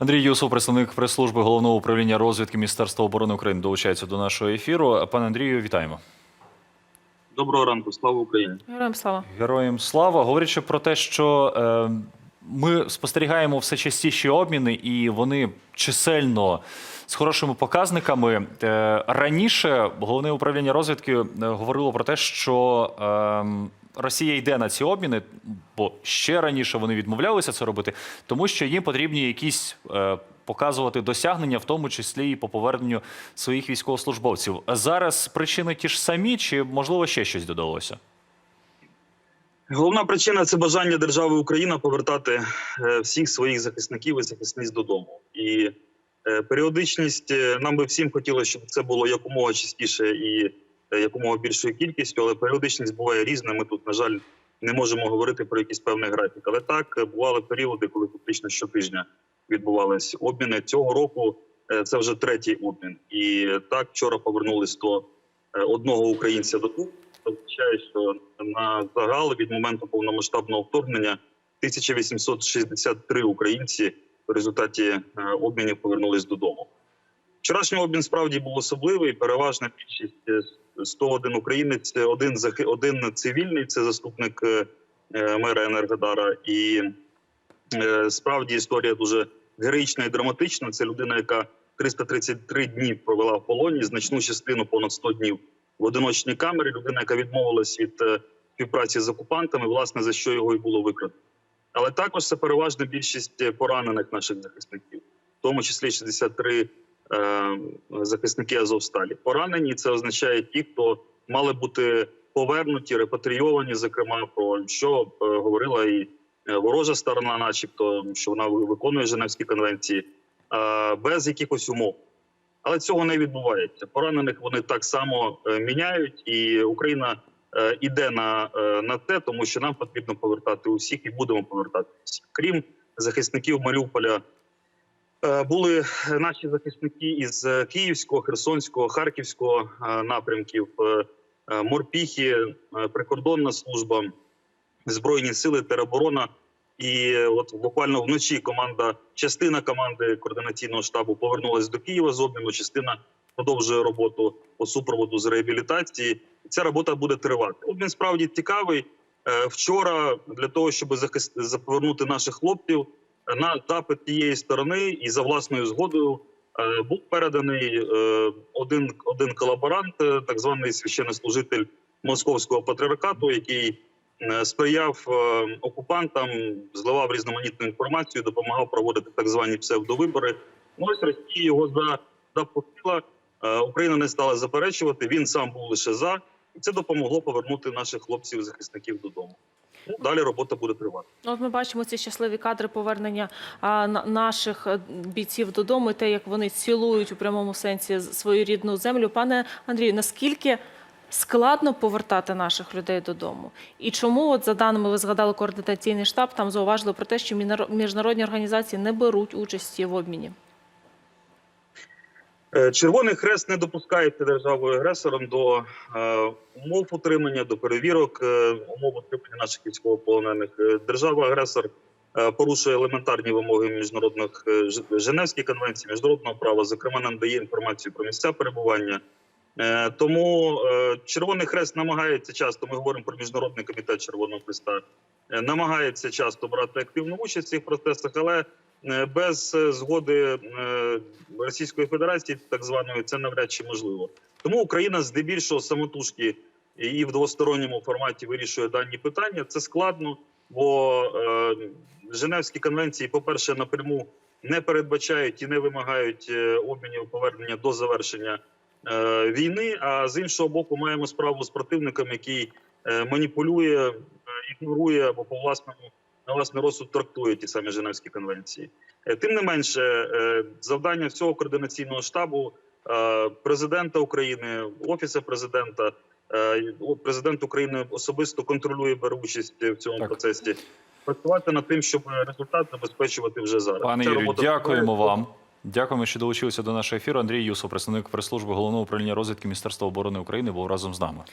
Андрій Юсов, представник прес-служби головного управління розвідки Міністерства оборони України, долучається до нашого ефіру. Пане Андрію, вітаємо. Доброго ранку, слава Україні. Героям слава. Героям слава. Говорячи про те, що е, ми спостерігаємо все частіші обміни, і вони чисельно з хорошими показниками. Е, раніше головне управління розвідки е, говорило про те, що е, Росія йде на ці обміни, бо ще раніше вони відмовлялися це робити, тому що їм потрібні якісь. Е, Показувати досягнення, в тому числі і по поверненню своїх військовослужбовців. Зараз причини ті ж самі, чи можливо ще щось додалося? Головна причина це бажання держави Україна повертати е, всіх своїх захисників і захисниць додому. І е, періодичність е, нам би всім хотілося, щоб це було якомога частіше і якомога більшою кількістю, але періодичність буває різна. Ми тут, на жаль, не можемо говорити про якийсь певний графік. Але так е, бували періоди, коли фактично щотижня відбувались обміни. Цього року е, це вже третій обмін. І так вчора повернулись до е, одного українця додому. Це означає, що на загал від моменту повномасштабного вторгнення 1863 українці в результаті е, обмінів повернулись додому. Вчорашній обмін справді був особливий. Переважна більшість е, 101 українець, один захи- один цивільний. Це заступник е, е, мера Енергодара. І е, справді історія дуже героїчна і драматична. Це людина, яка 333 дні провела в полоні, значну частину понад 100 днів в одиночній камері. Людина, яка відмовилась від співпраці з окупантами, власне за що його і було викрадено. Але також це переважна більшість поранених наших захисників, в тому числі 63 е, захисники Азовсталі. Поранені це означає ті, хто мали бути повернуті, репатрійовані, зокрема про що е, говорила і е, ворожа сторона, начебто, що вона виконує Женевські конвенції е, без якихось умов. Але цього не відбувається. Поранених вони так само е, міняють, і Україна е, іде на, е, на те, тому що нам потрібно повертати усіх і будемо повертати всіх. Крім захисників Маріуполя, е, були наші захисники із е, Київського, Херсонського, Харківського е, напрямків, е, е, морпіхи, е, прикордонна служба, збройні сили, тероборона. І от буквально вночі команда, частина команди координаційного штабу повернулася до Києва з обміну. Частина продовжує роботу по супроводу з реабілітації. Ця робота буде тривати. Обмін справді цікавий. Е, Вчора для того, щоб захист... повернути наших хлопців е, на запит тієї сторони і за власною згодою е, був переданий е, один, один колаборант, е, так званий священнослужитель московського патріархату, який сприяв окупантам, зливав різноманітну інформацію, допомагав проводити так звані псевдовибори. Ну, ось Росія його за запустила. Україна не стала заперечувати. Він сам був лише за, і це допомогло повернути наших хлопців захисників додому. Ну, далі робота буде тривати. От ми бачимо ці щасливі кадри повернення наших е, бійців додому, і те, як вони цілують у прямому сенсі свою рідну землю. Пане Андрію, наскільки складно повертати наших людей додому? І чому, от за даними ви згадали координаційний штаб, там зауважили про те, що міжнародні організації не беруть участі в обміні? Е, Червоний хрест не допускається державою агресором до е, умов утримання, до перевірок е, умов утримання наших військовополонених. Держава агресор е, порушує елементарні вимоги міжнародних Женевських конвенцій, міжнародного права, зокрема, нам дає інформацію про місця перебування. Тому Червоний Хрест намагається часто. Ми говоримо про міжнародний комітет Червоного Хреста. Е, Намагається часто брати активну участь в цих процесах, але е, без е, згоди Російської Федерації, так званої, це навряд чи можливо. Тому Україна здебільшого самотужки і в двосторонньому форматі вирішує дані питання. Це складно, бо Женевські конвенції, по-перше, напряму не передбачають і не вимагають обмінів повернення до завершення війни. А з іншого боку, маємо справу з противником, який маніпулює, ігнорує або по власному на власний розсуд трактує ті самі Женевські конвенції. Е, Тим не менше, е, завдання всього координаційного штабу е, президента України, офісу президента. Президент України особисто контролює, бере участь в цьому Так. процесі. Працювати над тим, щоб результат забезпечувати вже зараз. Пане Юрію, робота дякуємо вам. Дякуємо, що долучилися до нашого ефіру. Андрій Юсов, представник прес-служби головного управління розвідки Міністерства оборони України, був разом з нами.